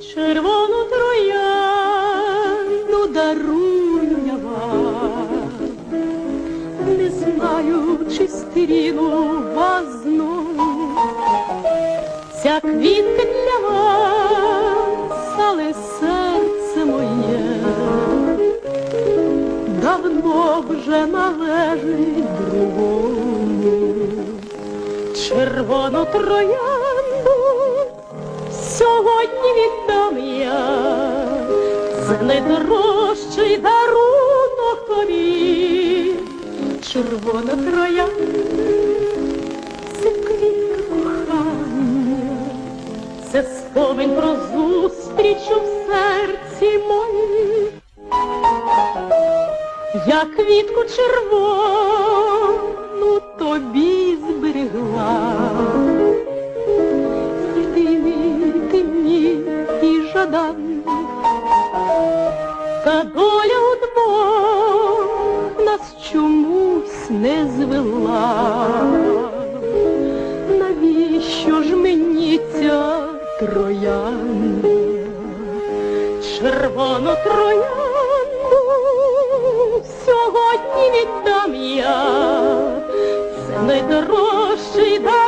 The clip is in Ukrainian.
червону троянду дарую я вам. Не знаю, чи стріну вас знову, ця квітка для вас, але серце моє давно вже належить другому. Червону троянду сьогодні віддам я, це найдорожчий дарунок тобі. Червона троянда, це квітка кохання, це спомин про зустріч у серці моїй. Я квітку червону і жаданий, та доля удвох нас чомусь не звела. Навіщо ж мені ця троянда? червону троянду сьогодні віддам я, це найдорожчий найдорожче